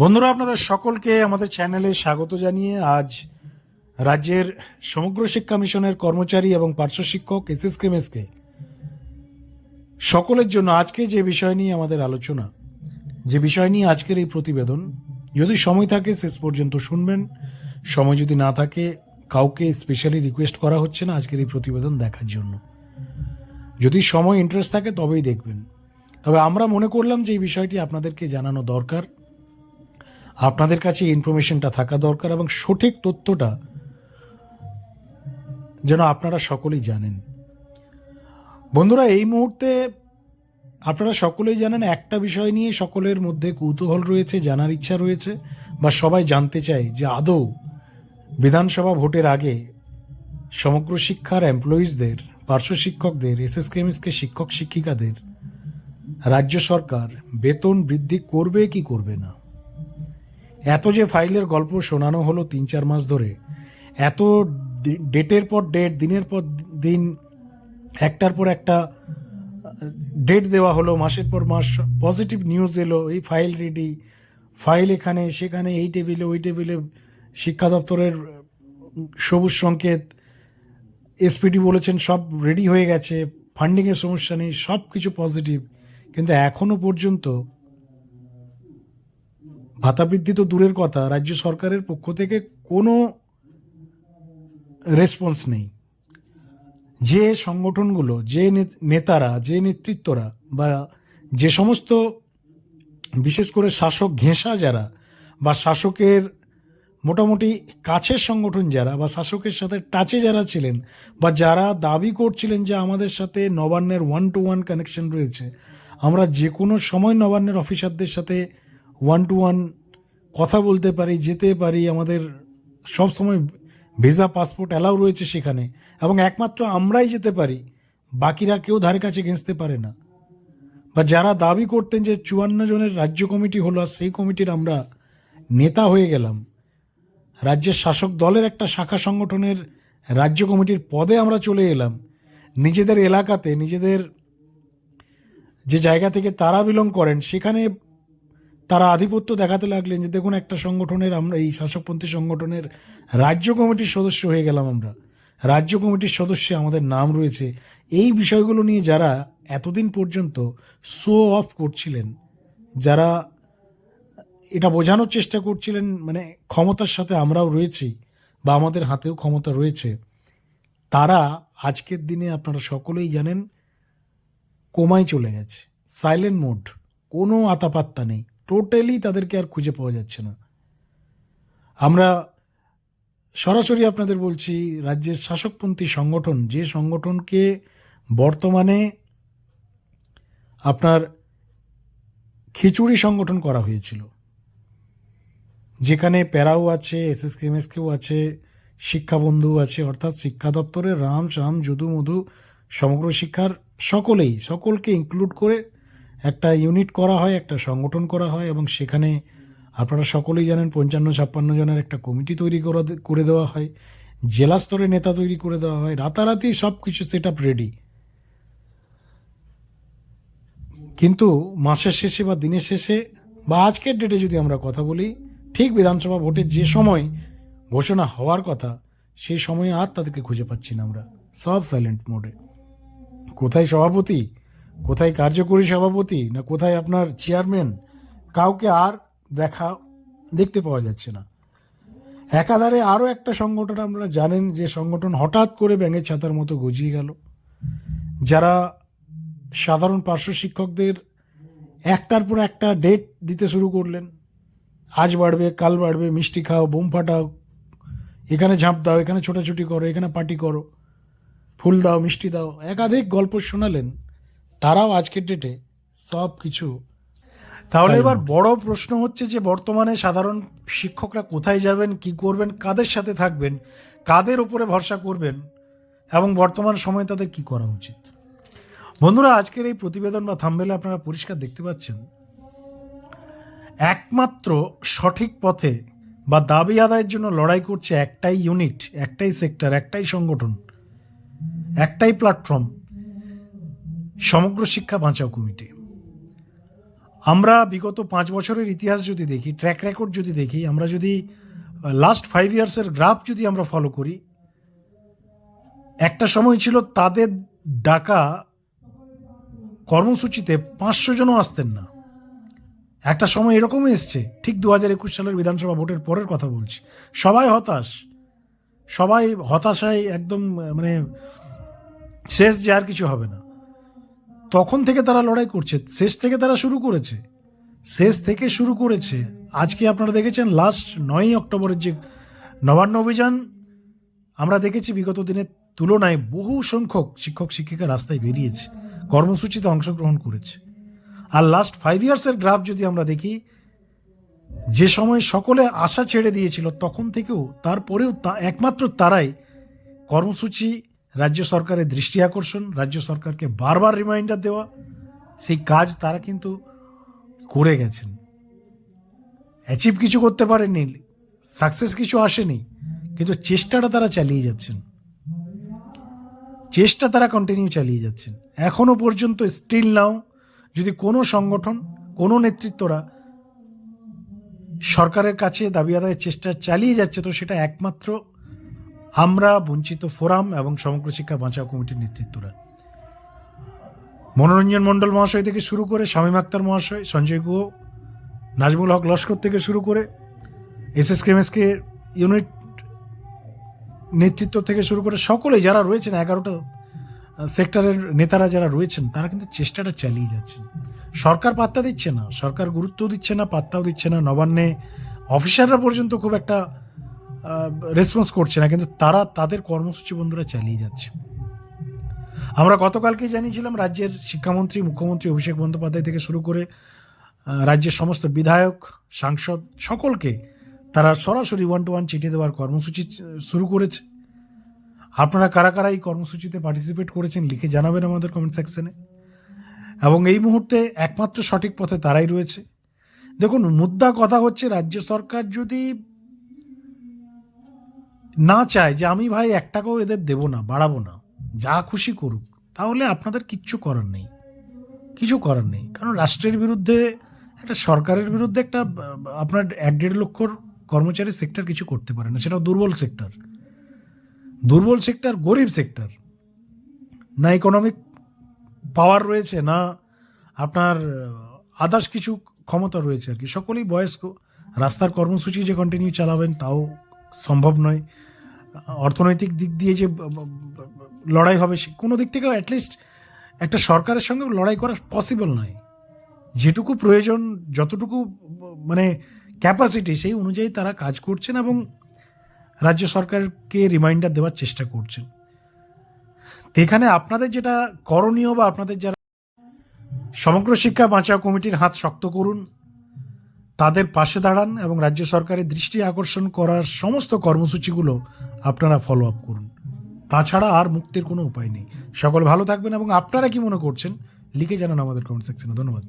বন্ধুরা, আপনাদের সকলকে আমাদের চ্যানেলে স্বাগত জানিয়ে আজ রাজ্যের সমগ্র শিক্ষা মিশনের কর্মচারী এবং পার্শ্ব শিক্ষক এসএসকে মেসকে সকলের জন্য আজকে যে বিষয় নিয়ে আমাদের আলোচনা, যে বিষয় নিয়ে আজকের এই প্রতিবেদন, যদি সময় থাকে শেষ পর্যন্ত শুনবেন। সময় যদি না থাকে, কাউকে স্পেশালি রিকোয়েস্ট করা হচ্ছে না আজকের এই প্রতিবেদন দেখার জন্য। যদি সময় ইন্টারেস্ট থাকে, তবেই দেখবেন। তবে আমরা মনে করলাম যে এই বিষয়টি আপনাদেরকে জানানো দরকার। আপনাদের কাছে ইনফরমেশনটা থাকা দরকার এবং সঠিক তথ্যটা যেন আপনারা সকলেই জানেন। বন্ধুরা, এই মুহূর্তে আপনারা সকলেই জানেন একটা বিষয় নিয়ে সকলের মধ্যে কৌতূহল রয়েছে, জানার ইচ্ছা রয়েছে বা সবাই জানতে চায় যে আদৌ বিধানসভা ভোটের আগে সমগ্র শিক্ষার এমপ্লয়িজদের পার্শ্ব শিক্ষকদের এসএসকেএমএসকে শিক্ষক শিক্ষিকাদের রাজ্য সরকার বেতন বৃদ্ধি করবে কি করবে না? এত যে ফাইলের গল্প শোনানো হলো তিন চার মাস ধরে, এত ডেটের পর ডেট, দিনের পর দিন, একটার পর একটা, ডেট দেওয়া হলো, মাসের পর মাস পজিটিভ নিউজ এলো, এই ফাইল রেডি ফাইল এখানে, সেখানে, এই টেবিলে, ওই টেবিলে শিক্ষা দপ্তরের সবুজ সংকেত এসপিডি বলেছেন সব রেডি হয়ে গেছে ফান্ডিংয়ের সমস্যা নেই সব কিছু পজিটিভ কিন্তু এখনও পর্যন্ত ভাতা বৃদ্ধি তো দূরের কথা, রাজ্য সরকারের পক্ষ থেকে কোনো রেসপন্স নেই। যে সংগঠনগুলো, যে নেতারা, যে নেতৃত্বরা বা যে সমস্ত বিশেষ করে শাসক ঘেঁষা যারা বা শাসকের মোটামুটি কাছের সংগঠন যারা বা শাসকের সাথে টাচে যারা ছিলেন বা যারা দাবি করছিলেন যে আমাদের সাথে নবান্নের ওয়ান টু ওয়ান কানেকশন রয়েছে, আমরা যে কোনো সময় নবান্নের অফিসারদের সাথে ওয়ান টু ওয়ান কথা বলতে পারি, যেতে পারি, আমাদের সব সময় ভিসা, পাসপোর্ট অ্যালাউ রয়েছে সেখানে। এবং একমাত্র আমরাই যেতে পারি, বাকিরা কেউ ধারে কাছে ঘেঁচতে পারে না। বা যারা দাবি করতেন যে চুয়ান্ন জনের রাজ্য কমিটি হলো আর সেই কমিটির আমরা নেতা হয়ে গেলাম, রাজ্যের শাসক দলের একটা শাখা সংগঠনের রাজ্য কমিটির পদে আমরা চলে এলাম। নিজেদের এলাকাতে, নিজেদের যে জায়গা থেকে তারা বিলং করেন, সেখানে তারা আধিপত্য দেখাতে লাগলেন যে, দেখুন, একটা সংগঠনের আমরা, এই শাসকপন্থী সংগঠনের রাজ্য কমিটির সদস্য হয়ে গেলাম আমরা। রাজ্য কমিটির সদস্যে আমাদের নাম রয়েছে। এই বিষয়গুলো নিয়ে যারা এতদিন পর্যন্ত শো অফ করছিলেন, যারা এটা বোঝানোর চেষ্টা করছিলেন মানে ক্ষমতার সাথে আমরাও রয়েছি বা আমাদের হাতেও ক্ষমতা রয়েছে, তারা আজকের দিনে আপনারা সকলেই জানেন, কোমায় চলে গেছে। সাইলেন্ট মোড, কোনো আতাপাত্তা নেই। টোটালি তাদেরকে আর খুঁজে পাওয়া যাচ্ছে না। আমরা সরাসরি আপনাদের বলছি, রাজ্যের শাসকপন্থী সংগঠন, যে সংগঠনকে বর্তমানে আপনার খিচুড়ি সংগঠন করা হয়েছিল, যেখানে প্যারাও আছে এসএসকেএমএসকেও আছে, শিক্ষাবন্ধু আছে, অর্থাৎ শিক্ষা দপ্তরের রাম শাম যদু মধু সমগ্র শিক্ষার সকলেই, সকলকে ইনক্লুড করে একটা ইউনিট করা হয়, একটা সংগঠন করা হয় এবং সেখানে আপনারা সকলেই জানেন পঞ্চান্ন ছাপ্পান্ন জনের একটা কমিটি তৈরি করা করে দেওয়া হয়। জেলা স্তরে নেতা তৈরি করে দেওয়া হয়। রাতারাতি সব কিছু সেট আপ রেডি কিন্তু মাসের শেষে বা দিনের শেষে বা আজকের ডেটে যদি আমরা কথা বলি, ঠিক বিধানসভা ভোটের যে সময় ঘোষণা হওয়ার কথা, সেই সময়ে আর তাদেরকে খুঁজে পাচ্ছি না আমরা। সব সাইলেন্ট মোডে কোথায় সভাপতি? কোথায় কার্যকরী সভাপতি না কোথায় আপনার চেয়ারম্যান, কাউকে আর দেখা, দেখতে পাওয়া যাচ্ছে না। একাধারে আরও একটা সংগঠন আপনারা জানেন, যে সংগঠন হঠাৎ করে ব্যাঙের ছাতার মতো গজিয়ে গেল। যারা সাধারণ পার্শ্ব শিক্ষকদের একটার পর একটা ডেট দিতে শুরু করলেন। আজ বাড়বে, কাল বাড়বে, মিষ্টি খাও, বোম ফাটাও, এখানে ঝাঁপ দাও, এখানে ছোটাছুটি করো, এখানে পার্টি করো, ফুল দাও, মিষ্টি দাও, একাধিক গল্প শোনালেন। তারাও আজকের ডেটে সব কিছু তাহলে এবার বড় প্রশ্ন হচ্ছে যে বর্তমানে সাধারণ শিক্ষকরা কোথায় যাবেন কি করবেন কাদের সাথে থাকবেন কাদের উপরে ভরসা করবেন এবং বর্তমান সময়ে তাদের কি করা উচিত? বন্ধুরা আজকের এই প্রতিবেদন বা থাম্বেলে আপনারা পরিষ্কার দেখতে পাচ্ছেন একমাত্র সঠিক পথে বা দাবি আদায়ের জন্য লড়াই করছে একটাই ইউনিট একটাই সেক্টর একটাই সংগঠন একটাই প্ল্যাটফর্ম সমগ্র শিক্ষা বাঁচাও কমিটি। আমরা বিগত পাঁচ বছরের ইতিহাস যদি দেখি ট্র্যাক রেকর্ড যদি দেখি, আমরা যদি লাস্ট ফাইভ ইয়ার্সের গ্রাফ যদি আমরা ফলো করি, একটা সময় ছিল তাদের ডাকা কর্মসূচিতে পাঁচশো জনও আসতেন না। একটা সময় এরকমই এসছে, ঠিক দু হাজার একুশ সালের বিধানসভা ভোটের পরের কথা বলছি। সবাই হতাশ। সবাই হতাশায় একদম মানে শেষ যে আর কিছু হবে না। তখন থেকে তারা লড়াই করছে, শেষ থেকে তারা শুরু করেছে। শেষ থেকে শুরু করেছে। আজকে আপনারা দেখেছেন লাস্ট নয়ই অক্টোবরের যে নবান্ন অভিযান, আমরা দেখেছি বিগত দিনের তুলনায় বহু সংখ্যক শিক্ষক, শিক্ষিকা রাস্তায় বেরিয়েছে, কর্মসূচিতে অংশগ্রহণ করেছে। আর লাস্ট ফাইভ ইয়ার্সের গ্রাফ যদি আমরা দেখি, যে সময় সকলে আশা ছেড়ে দিয়েছিল, তখন থেকেও তারপরেও তা, একমাত্র তারাই কর্মসূচি রাজ্য সরকারের দৃষ্টি আকর্ষণ, রাজ্য সরকারকে বারবার রিমাইন্ডার দেওয়া, সেই কাজ তারা কিন্তু করে গেছেন। অ্যাচিভ কিছু করতে পারেননি সাকসেস কিছু আসেনি, কিন্তু চেষ্টাটা তারা চালিয়ে যাচ্ছেন। চেষ্টা তারা কন্টিনিউ চালিয়ে যাচ্ছেন। এখনও পর্যন্ত স্টিল নাও যদি কোনো সংগঠন, কোনো নেতৃত্বরা সরকারের কাছে দাবি আদায়ের চেষ্টা চালিয়ে যাচ্ছে, তো সেটা একমাত্র আমরা বঞ্চিত ফোরাম এবং সমগ্র শিক্ষা বাঁচাও কমিটির নেতৃত্বরা। মনোরঞ্জন মণ্ডল মহাশয় থেকে শুরু করে শামীম আক্তার মহাশয়, সঞ্জয় গুহ, নাজমুল হক লস্কর থেকে শুরু করে এস এস কেমএসকে ইউনিট নেতৃত্ব থেকে শুরু করে সকলে যারা রয়েছেন, এগারোটা সেক্টরের নেতারা যারা রয়েছেন, তারা কিন্তু চেষ্টাটা চালিয়ে যাচ্ছেন। সরকার পাত্তা দিচ্ছে না, সরকার গুরুত্ব দিচ্ছে না, পাত্তাও দিচ্ছে না। নবান্নে অফিসাররা পর্যন্ত খুব একটা রেসপন্স করছে না, কিন্তু তারা তাদের কর্মসূচি বন্ধুরা চালিয়ে যাচ্ছে। আমরা গতকালকেই জানিয়েছিলাম, রাজ্যের শিক্ষামন্ত্রী, মুখ্যমন্ত্রী অভিষেক বন্দ্যোপাধ্যায় থেকে শুরু করে রাজ্যের সমস্ত বিধায়ক, সাংসদ সকলকে তারা সরাসরি ওয়ান টু ওয়ান চিঠি দেওয়ার কর্মসূচি শুরু করেছে। আপনারা কারা কারা এই কর্মসূচিতে পার্টিসিপেট করেছেন লিখে জানাবেন আমাদের কমেন্ট সেকশনে এবং এই মুহূর্তে একমাত্র সঠিক পথে তারাই রয়েছে। দেখুন, মুদ্রা কথা হচ্ছে, রাজ্য সরকার যদি না চায় যে আমি ভাই এক টাকাও এদের দেবো না, বাড়াবো না। যা খুশি করুক, তাহলে আপনাদের কিচ্ছু করার নেই। কিছু করার নেই। কারণ রাষ্ট্রের বিরুদ্ধে, একটা সরকারের বিরুদ্ধে একটা, আপনার এক দেড় লক্ষর কর্মচারী সেক্টর কিছু করতে পারে না। সেটা দুর্বল সেক্টর দুর্বল সেক্টর গরিব সেক্টর না ইকোনমিক পাওয়ার রয়েছে, না আপনার আদার্স কিছু ক্ষমতা রয়েছে আর কি। সকলেই বয়স্ক। রাস্তার কর্মসূচি যে কন্টিনিউ চালাবেন, তাও সম্ভব নয়। অর্থনৈতিক দিক দিয়ে যে লড়াই হবে সে, কোনো দিক থেকে অ্যাটলিস্ট একটা সরকারের সঙ্গে লড়াই করা পসিবল নয়। যেটুকু প্রয়োজন, যতটুকু মানে ক্যাপাসিটি সেই অনুযায়ী তারা কাজ করছেন এবং রাজ্য সরকারকে রিমাইন্ডার দেওয়ার চেষ্টা করছেন। তো এখানে আপনাদের যেটা করণীয় বা আপনাদের যারা, সমগ্র শিক্ষা বাঁচাও কমিটির হাত শক্ত করুন। তাদের পাশে দাঁড়ান এবং রাজ্য সরকারের দৃষ্টি আকর্ষণ করার সমস্ত কর্মসূচিগুলো আপনারা ফলো আপ করুন। তাছাড়া আর মুক্তির কোনো উপায় নেই। সকল ভালো থাকবেন এবং আপনারা কি মনে করছেন, লিখে জানান আমাদের কমেন্ট সেকশনে ধন্যবাদ।